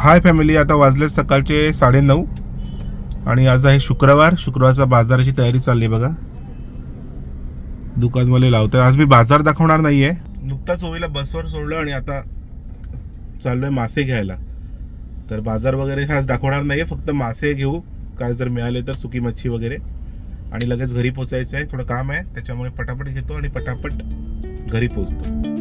Hi family आता वाजले सकाळचे साडेनऊ. आणि आज आहे शुक्रवार. शुक्रवारचा बाजाराची तयारी चालली आहे बघा. दुकानवाले लावतात आज मी बाजार दाखवणार नाही आहे नुकताच ओवीला बसवर सोडलं आणि आता चाललो आहे मासे घ्यायला. तर बाजार वगैरे आज दाखवणार नाही आहे फक्त मासे घेऊ. काय जर मिळाले तर सुकी मच्छी वगैरे. आणि लगेच घरी पोचायचं आहे थोडं काम आहे. त्याच्यामुळे पटापट घेतो आणि पटापट घरी पोचतो.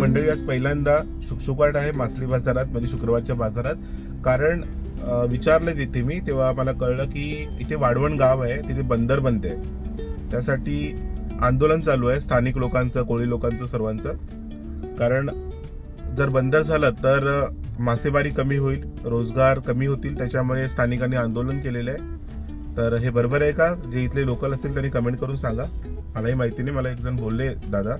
मंडळी आज पहिल्यांदा शुकशुकाट आहे मासळी बाजारात म्हणजे शुक्रवारच्या बाजारात. कारण अं, विचारलं तिथे मी तेव्हा मला कळलं की इथे वाढवण गाव आहे तिथे बंदर बनते त्यासाठी आंदोलन चालू आहे स्थानिक लोकांचं कोळी लोकांचं सर्वांचं. कारण जर बंदर झालं तर मासेमारी कमी होईल रोजगार कमी होतील त्याच्यामुळे स्थानिकांनी आंदोलन केलेलं आहे. तर हे बरोबर आहे का? जे इथले लोकल असतील त्यांनी कमेंट करून सांगा. मलाही माहिती नाही मला एक जण बोलले दादा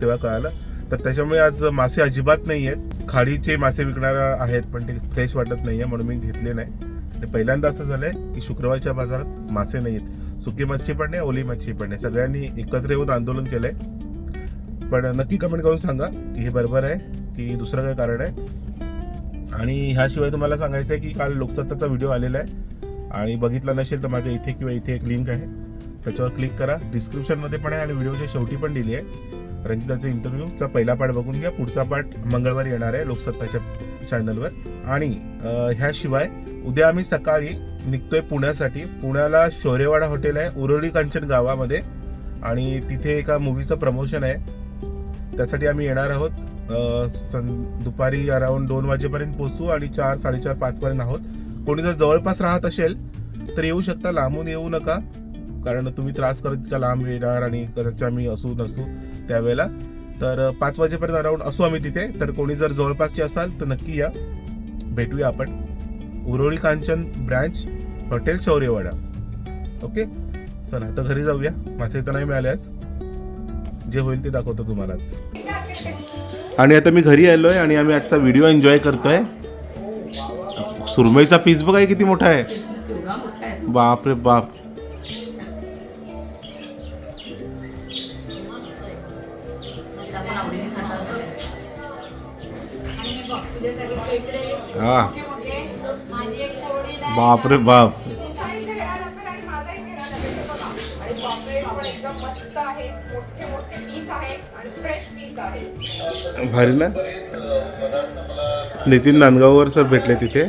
तेव्हा कळालं. तर त्याच्यामुळे आज मासे अजिबात नाही आहेत खाडीचे मासे विकणार आहेत पण ते फ्रेश वाटत नाही आहे म्हणून मी घेतले नाही. आणि पहिल्यांदा असं झालंय की शुक्रवारच्या बाजारात मासे नाही आहेत सुकी मच्छी पण नाही ओली मच्छी पण नाही. सगळ्यांनी एकत्र येऊन आंदोलन केलंय. पण नक्की कमेंट करून सांगा की हे बरोबर आहे की दुसरं काय कारण आहे. आणि ह्याशिवाय तुम्हाला सांगायचं आहे की काल लोकसत्ताचा व्हिडिओ आलेला आहे. आणि बघितला नसेल तर माझ्या इथे किंवा इथे एक लिंक आहे. त्याच्यावर क्लिक करा. डिस्क्रिप्शनमध्ये पण आहे आणि व्हिडिओच्या शेवटी पण दिली आहे. रंजिताचा इंटरव्ह्यूचा पहिला पार्ट बघून घ्या. पुढचा पार्ट मंगळवारी येणार आहे लोकसत्ताच्या चॅनलवर आणि ह्याशिवाय उद्या आम्ही सकाळी निघतोय पुण्यासाठी. पुण्याला शौर्यवाडा हॉटेल आहे उरळी कांचन गावामध्ये. आणि तिथे एका मूवीचं प्रमोशन आहे. त्यासाठी आम्ही येणार आहोत. सं दुपारी अराऊंड दोन वाजेपर्यंत पोचू आणि चार साडेचार पाचपर्यंत आहोत. कोणी जर जवळपास राहत असेल तर येऊ शकता. लांबून येऊ नका. कारण तुम्ही त्रास करत इतका लांब येणार आणि कदाचित आम्ही असू नसू त्यावेळेला. तर पाच वाजेपर्यंत अराऊंड असू आम्ही तिथे. तर कोणी जर जवळपासचे असाल तर नक्की या. भेटूया आपण. Uroli Kanchan branch hotel Shauryawada. Okay? चला आता घरी जाऊया. मासे तर नाही मिळाले आज. जे होईल ते दाखवतो तुम्हालाच आणि आता मी घरी आलोय आणि आम्ही आजचा व्हिडिओ एन्जॉय करतोय. सुरमईचा पीस बघा किती मोठा आहे. बाप रे बाप. हा. बाप रे बाप. भारी ना? नितीन नांदगाववर सर भेटले तिथे.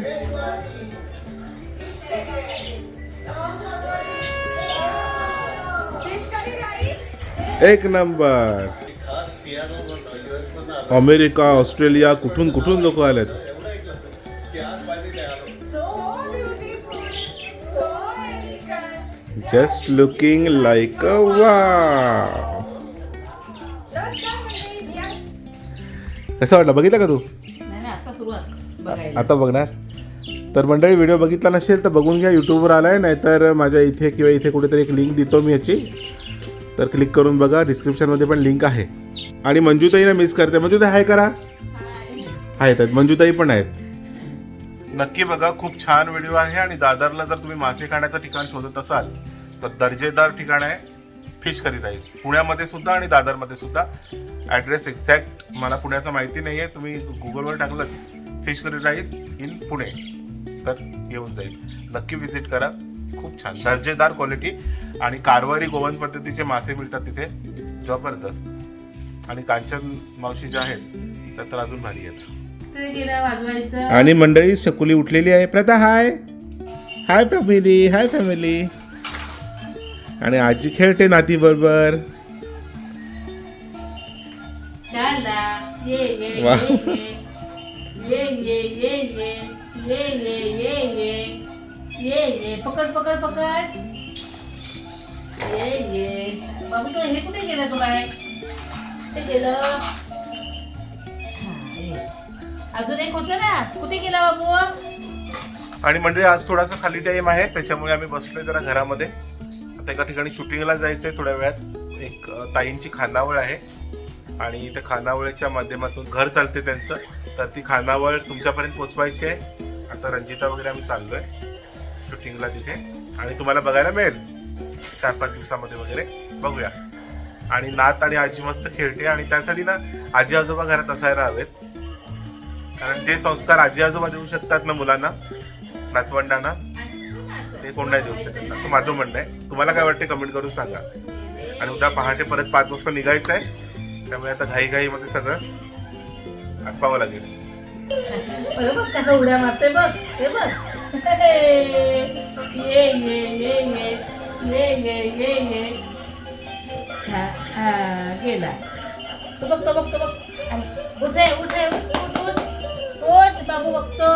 एक नंबर. अमेरिका ऑस्ट्रेलिया कुठून कुठून लोक आलेत? जस्ट लुकिंग लाईक अ वा कसं वाटलं? बघितलं का तू? नाही नाही आता सुरुवात. बघायला. आता बघणार. तर मंडळी व्हिडिओ बघितला नसेल तर बघून घ्या यूट्यूबवर आलाय नाहीतर माझ्या इथे किंवा इथे कुठेतरी एक लिंक देतो मी याची. तर क्लिक करून बघा डिस्क्रिप्शनमध्ये पण लिंक आहे. आणि मंजूताईला मिस करते. मंजूताई हाय करा. आहेत आहेत. मंजूताई पण आहेत. नक्की बघा खूप छान व्हिडिओ आहे आणि दादरला जर तुम्ही मासे खाण्याचं ठिकाण शोधत असाल तर दर्जेदार ठिकाण आहे. फिश करी राईस पुण्यामध्ये सुद्धा आणि दादरमध्ये सुद्धा ॲड्रेस एक्झॅक्ट मला पुण्याचं माहिती नाही आहे तुम्ही गुगलवर टाकलं fish curry rice in Pune तर येऊन जाईल. नक्की विजिट करा. खूप छान. दर्जेदार क्वालिटी आणि कारवारी गोवन पद्धतीचे मासे मिळतात तिथे. जबरदस्त. आणि कांचन मावशी ज्या आहेत त्या तर अजून भारी आहेत. ते गेलं वाजवायचं. आणि मंडळी शकुली उठलेली आहे. प्रथा हाय हाय फॅमिली हाय फॅमिली आणि आजी खेळते नाती बरोबर आणि म्हणजे आज थोडासा खाली टाईम आहे त्याच्यामुळे आम्ही बसलोय जरा घरामध्ये. आता एका ठिकाणी शूटिंगला जायचं आहे थोड्या वेळात. एक ताईंची खानावळ आहे. आणि त्या खानावळीच्या माध्यमातून घर चालते त्यांचं. तर ती खानावळ तुमच्यापर्यंत पोचवायची आहे. आता रंजिता वगैरे आम्ही चाललोय शूटिंगला तिथे. आणि तुम्हाला बघायला मिळेल. चार पाच दिवसामध्ये वगैरे. बघूया. आणि नात आणि आजी मस्त खेळते. आणि त्यासाठी ना आजी आजोबा घरात असायला हवेत. कारण ते संस्कार आजी आजोबा देऊ शकतात ना मुलांना? नातवंडांना? ते कोण नाही देऊ शकत. असं माझं म्हणणं आहे. तुम्हाला काय वाटते कमेंट करून सांगा. आणि उद्या पहाटे परत पाच वाजता निघायचं आहे त्यामुळे आता घाईघाईमध्ये सगळं आठवावं लागेल. बघ कसं उड्या मारते बघ. हे बघ. ये ये ये ये ये ये ये ये हा हा गेला. तो बघ बघतो बघ उठ उठ उठ. उठ बाबू बघतो.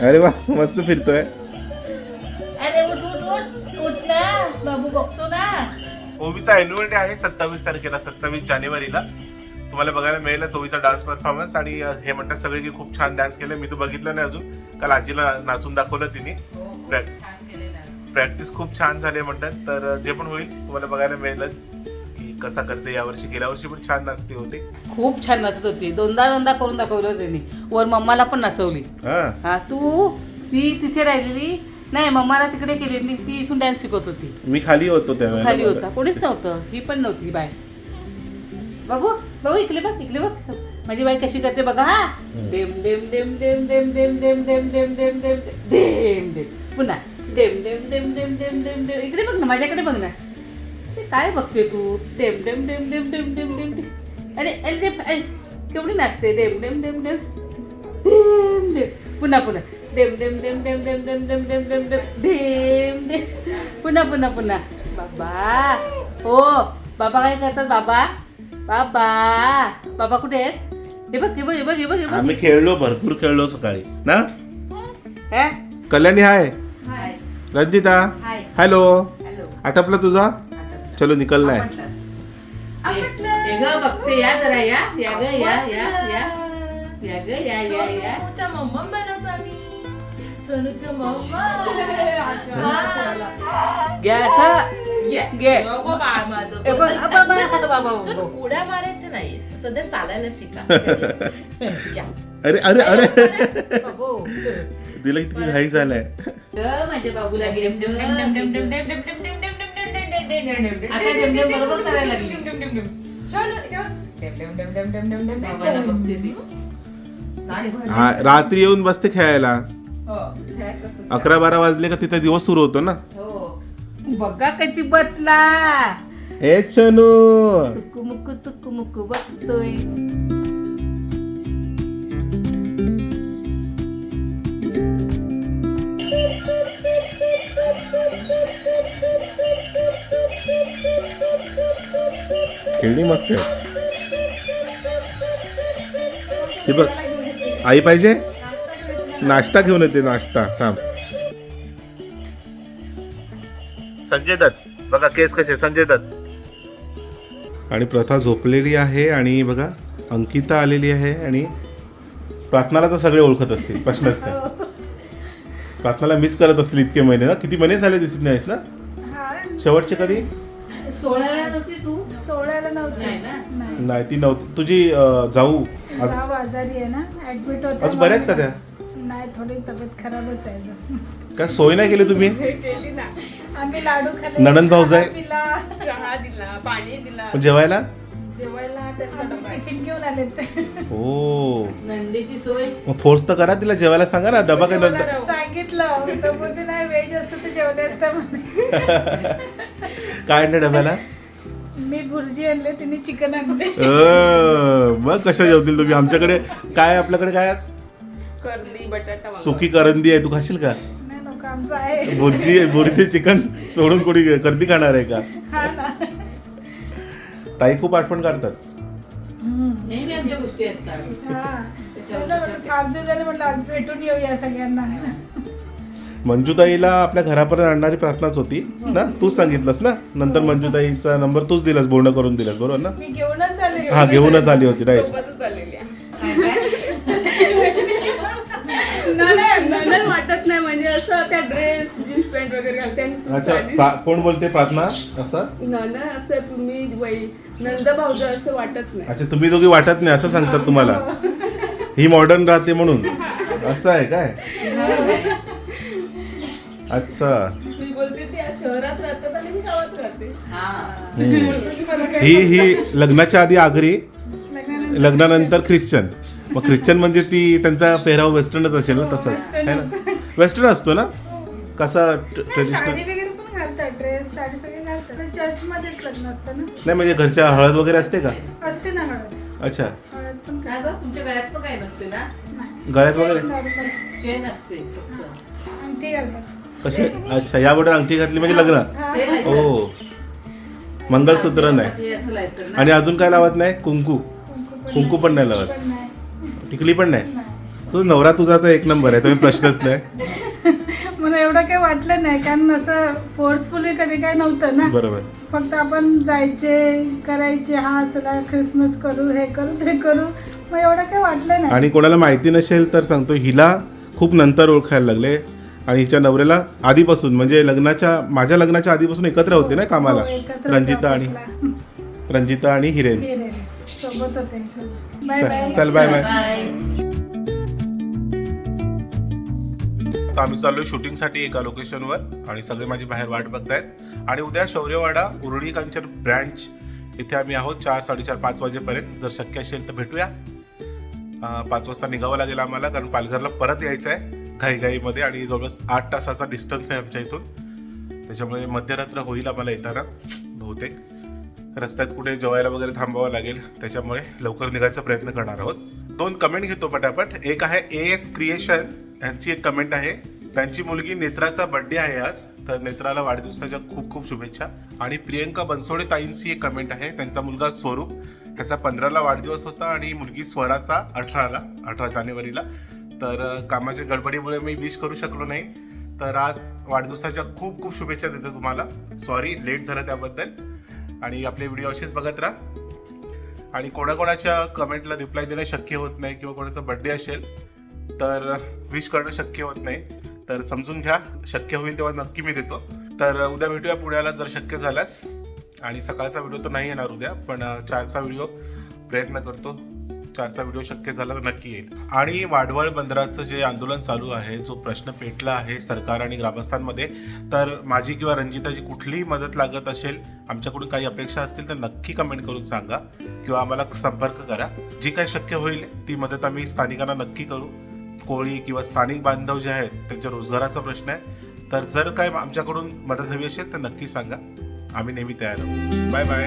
अरे वा मस्त फिरतोय. अरे उठ उठ उठ. उठ ना. बाबू बघतो ना. ओवीचा अॅन्युअल डे आहे सत्तावीस तारखेला सत्तावीस जानेवारीला. तुम्हाला बघायला मिळेल ओवीचा डान्स परफॉर्मन्स आणि हे म्हणतात सगळे की खूप छान डान्स केले मी तर बघितलं नाही अजून. काल आजीला नाचून दाखवलं तिने. प्रॅक्टिस खूप छान झाली म्हणतात. तर जे पण होईल तुम्हाला बघायला मिळेलच. कसा करते यावर्षी गेल्या वर्षी पण छान नाचते होते खूप छान नाचत होती दोनदा दोनदा करून दाखवलं त्यांनी वर मम्माला पण नाचवली हा हा तू ती तिथे राहिलेली नाही मम्माला तिकडे केली ती इथून डान्स शिकवत होती मी खाली होतो तू त्यावेळेला खाली होता कोणीच नव्हतं ही पण नव्हती बाय बाबू बाबू इकडे बघ इकडे बघ माझी बाई कशी करते बघा हा डेम डेम डेम डेम डेम डेम डेम डेम डेम डेम डेम डेम डेम पुन्हा डेम डेम डेम डेम डेम डेम डेम इकडे बघ ना माझ्याकडे बघ ना काय बघते तू डेम डेम डेम डेम डेम डेम डेम डेम अरे अरे केवढी नाचते डेम डेम डेम डेम डेम डेम पुन्हा पुन्हा डेम डेम डेम डेम डेम डेम डेम डेम डेम डेम डेम डेम पुन्हा पुन्हा पुन्हा बाबा हो बाबा काय करतात बाबा बाबा बाबा कुठे आहेत हे बघ हे बघ हे बघ हे बघ हे बघ आम्ही खेळलो भरपूर खेळलो सकाळी ना हे? Kalyani hi hi Ranjita hi hello hello आटपला तुझा चलो निकलना है। हे ग बघते या जरा या या ग या या या. या ग या या या. सोनूच्या मम्मा बनवतो आम्ही. सोनूच्या मम्मा बाळ माझं. ए, बघ. उड्या मारायचं नाही सध्या चालायला शिका. या. अरे अरे अरे. बाबू. तिला किती घाई झालाय. ग, माझ्या बाबूला गेम डेम, डेम, डेम, डेम, डेम, डेम, डेम, डेम, रात्री येऊन बसते खेळायला अकरा बारा वाजले का तिथे दिवस सुरू होतो ना बघा कधी बसला हे चनू मुकू तुकू मुकू बघतोय खेळणी मस्त आहे हे बघ आई पाहिजे? नाश्ता घेऊन येते नाश्ता थांब. संजय दत्त बघा केस कसे संजय दत्त. आणि प्रथा झोपलेली आहे आणि बघा अंकिता आलेली आहे आणि प्रार्थनाला तर सगळे ओळखत असतील प्रश्नच नाही प्रार्थनाला मिस करत असतील इतके महिने ना? किती महिने झाले दिसत नाहीस ना? शेवटचे कधी? सोळाला तू? सोडायला नव्हते. नाही ना? नाही. नाही ती नव्हती. तुझी अं, जाऊ. आज जाऊ आजारी आहे ना? ऍडमिट होते आज बऱ्या आहेत का त्या? नाही थोडी तब्येत खराबच आहे अजून. काय सोय नाही केली तुम्ही? केली ना. आम्ही लाडू खाल्ले. नणंद भाऊजाई? चहा पिला. चहा दिला पाणी दिला. जेवायला? जेवायला त्यांचा डबा आहे. टिफिन घेऊन आले ते हो नंदीची सोय. मग फोर्स तर करा तिला जेवायला सांगा ना डबा काय नंतर. सांगितलं. तर बोलते नाही व्हेज असतं ते जेवले असतं. म्हणे काय आणलं डब्याला? मी भुर्जी आणले तिने चिकन आणले. मग कशा जेवतील तुम्ही? आमच्याकडे काय आपल्याकडे काय आज? करली बटाटा. सुकी करंदी आहे तू खाशील का? नाही नको आमचं आहे. भुर्जी भुर्जी चिकन सोडून कोणी करंदी खाणार आहे का? हा ना. ताई खूप आठवण काढतात. नेहमी आमच्या गोष्टी असतात. हा. फार दिवस झाले म्हटलं आज भेटून येऊया सगळ्यांना. मंजूताईला आपल्या घरापर्यंत आणणारी प्रार्थनाच होती. ना? तूच सांगितलंस ना? नंतर मंजूताईचा नंबर तूच दिलास बोलणं करून दिलास बरोबर ना? हा घेऊनच आली होती राईट वाटत नाही. म्हणजे असं त्या ड्रेस जीन्स पॅन्ट वगैरे घालते आणि तू अच्छा साडी- प्रा- कोण बोलते प्रार्थना? असं? असं तुम्ही वै नंद भाऊजा असं वाटत नाही. अच्छा तुम्ही दोघी वाटत नाही असं सांगतात तुम्हाला. ही. मॉडर्न राहते म्हणून. असं आहे काय? अच्छा. मी बोलते ते या शहरात राहतात आणि मी गावात राहते. हा. ही ही लग्नाच्या आधी आगरी लग्नानंतर ख्रिश्चन. मग ख्रिश्चन म्हणजे ती त्यांचा पेहराव वेस्टर्नच असेल ना तसंच आहे ना? वेस्टर्न असतो ना? कसा साडी ट्रेडिशनल वगैरे पण घालतात ड्रेस साडी सगळे घालतात. पण चर्च मध्येच लग्न असतं ना? नाही म्हणजे घरच्या हळद वगैरे असते का? असते ना हळद. अच्छा. हळद पण काय गं? तुमच्या गळ्यात पण काय नसते ना? नाही. गळ्यात वगैरे? चेन असते फक्त. अंगठी घालतात. कशी? अच्छा या बोटात अंगठी घातली म्हणजे लग्न? हा. ओ मंगलसूत्र नाही. आणि अजून काय लावत नाही? कुंकू. कुंकू पण नाही लावत. टिकली पण नाही. नाही. तो नवरा तुझा तर एक नंबर आहे तुम्ही प्रश्नच नाही. मला एवढं काही वाटलं नाही कारण असं फोर्सफुली कधी काही नव्हतं ना. बरोबर. फक्त आपण जायचे करायचे हा चला ख्रिसमस करू हे करू ते करू. मग एवढं काही वाटलं नाही. आणि कोणाला माहिती नसेल तर सांगतो हिला खूप नंतर ओळखायला लागले. आणि हिच्या नवऱ्याला आधीपासून म्हणजे लग्नाच्या माझ्या लग्नाच्या आधीपासून एकत्र होते ना कामाला? हो, एकत्र रंजिता आणि. रंजिता आणि हिरेन. रे रे. सोबत होते. बाय चल बाय चल बाय बाय बाय तर आम्ही चाललोय शूटिंगसाठी एका लोकेशनवर आणि सगळे माझी बाहेर वाट बघतायत. आणि उद्या शौर्यवाडा उरुळी कांचन ब्रँच इथे आम्ही आहोत चार साडेचार पाच वाजेपर्यंत. जर शक्य असेल तर भेटूया. अं, पाच वाजता निघावं लागेल आम्हाला कारण पालघरला परत यायचं आहे घाईघाईमध्ये आणि जवळपास आठ तासाचा डिस्टन्स आहे आमच्या इथून. त्याच्यामुळे मध्यरात्र होईल आम्हाला येताना बहुतेक. रस्त्यात कुठे जेवायला वगैरे थांबावं लागेल त्याच्यामुळे लवकर निघायचा प्रयत्न करणार आहोत. दोन कमेंट घेतो पटापट. एक आहे ए एस क्रिएशन यांची एक कमेंट आहे. त्यांची मुलगी नेत्राचा बर्थडे आहे आज. तर नेत्राला वाढदिवसाच्या खूप खूप शुभेच्छा. आणि प्रियंका बनसोडे ताईंची एक कमेंट आहे. त्यांचा मुलगा स्वरूप. ह्याचा पंधराला वाढदिवस होता आणि मुलगी स्वराचा अठराला अठरा जानेवारीला. तर कामाच्या गडबडीमुळे मी विश करू शकलो नाही. तर आज वाढदिवसाच्या खूप खूप शुभेच्छा देतो तुम्हाला. सॉरी लेट झालं त्याबद्दल. आणि आपले व्हिडिओ असेच बघत राहा. आणि कोणाकोणाच्या कमेंटला रिप्लाय देणं शक्य होत नाही किंवा कोणाचा बड्डे असेल तर विश करणं शक्य होत नाही. तर समजून घ्या शक्य होईल तेव्हा नक्की मी देतो. तर उद्या भेटूया पुण्याला जर शक्य झाल्यास. आणि सकाळचा व्हिडिओ तर नाही येणार उद्या पण चारचा व्हिडिओ प्रयत्न करतो. चारचा व्हिडिओ शक्य झाला तर नक्की येईल. आणि वाडवळ बंदराचं जे आंदोलन चालू आहे जो प्रश्न पेटला आहे सरकार आणि ग्रामस्थांमध्ये तर माझी किंवा रंजिताची कुठलीही मदत लागत असेल आमच्याकडून काही अपेक्षा असतील तर नक्की कमेंट करून सांगा किंवा आम्हाला संपर्क करा. जी काही शक्य होईल ती मदत आम्ही स्थानिकांना नक्की करू. कोळी किंवा स्थानिक बांधव जे आहेत त्यांच्या रोजगाराचा प्रश्न आहे. तर जर काय आमच्याकडून मदत हवी असेल तर नक्की सांगा. आम्ही नेहमी तयार आहोत. Bye bye